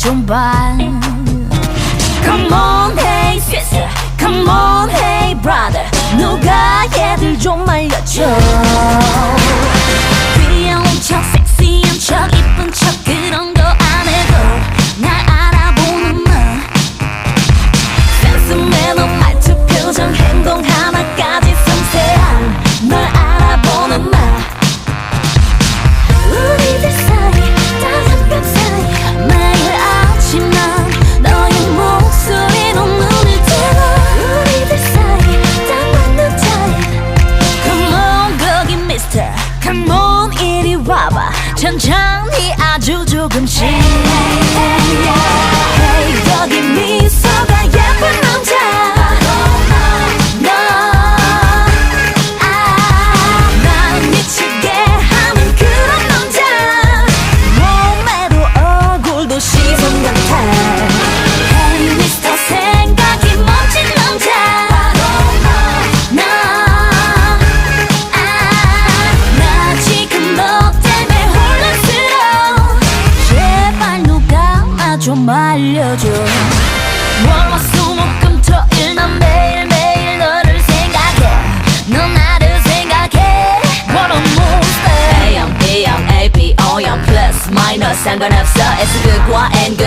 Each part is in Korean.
좀봐 Come on hey sister Come on hey brother 누가 얘들 좀 말려줘 귀여운 척 섹시한 척 이쁜 척 그런 거 On 이리 와봐. 천천히 아주 조금씩 Hey 여기 미소가 예쁜 남자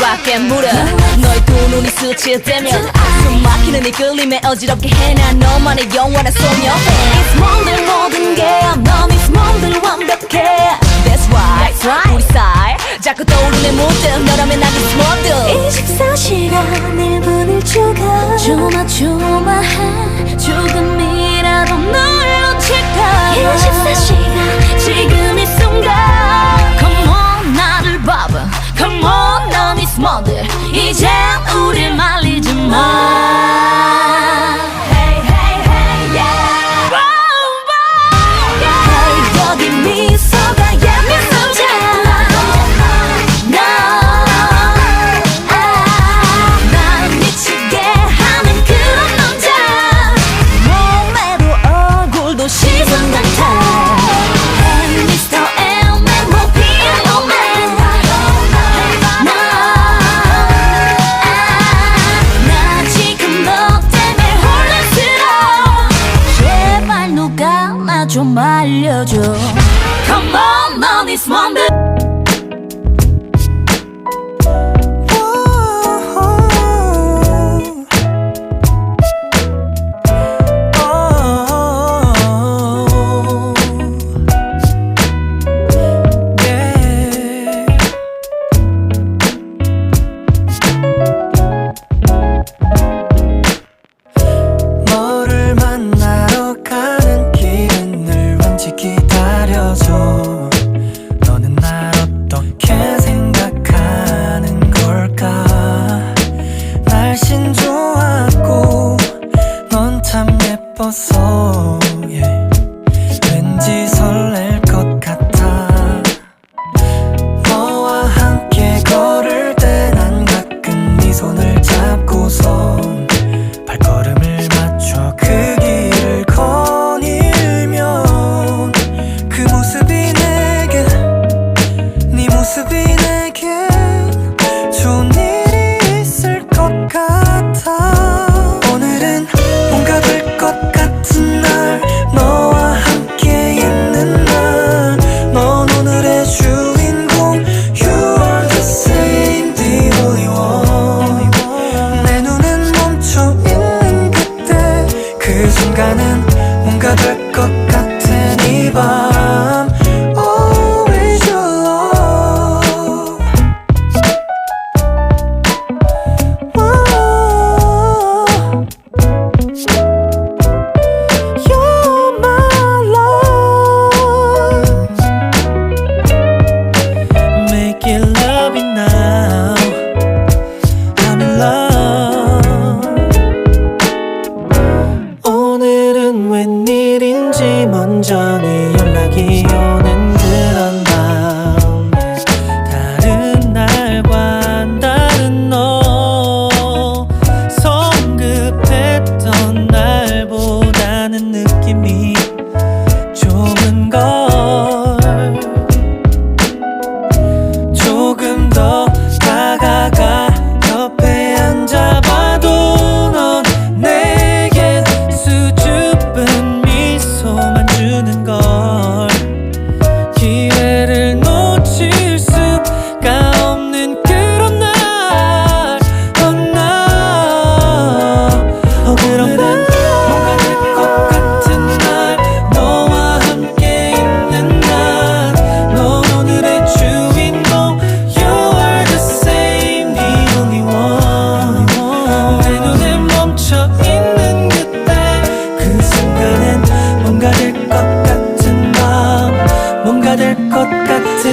꽉 깨물어. 너의 두 눈이 스치되면 숨 막히는 이 끌림에 어지럽게 해난 너만의 영원한 소녀. It's 몸들 모든 게넌 It's 몸들 완벽해. That's right, 우리 사이 자꾸 떠오르는 모습 너라면 나도 스모드. 24시간 1분을 주가. 조마조마해. 조금 누 순간은 뭔가 될 것 같은 이밤.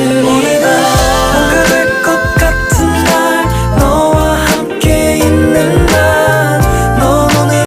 Only the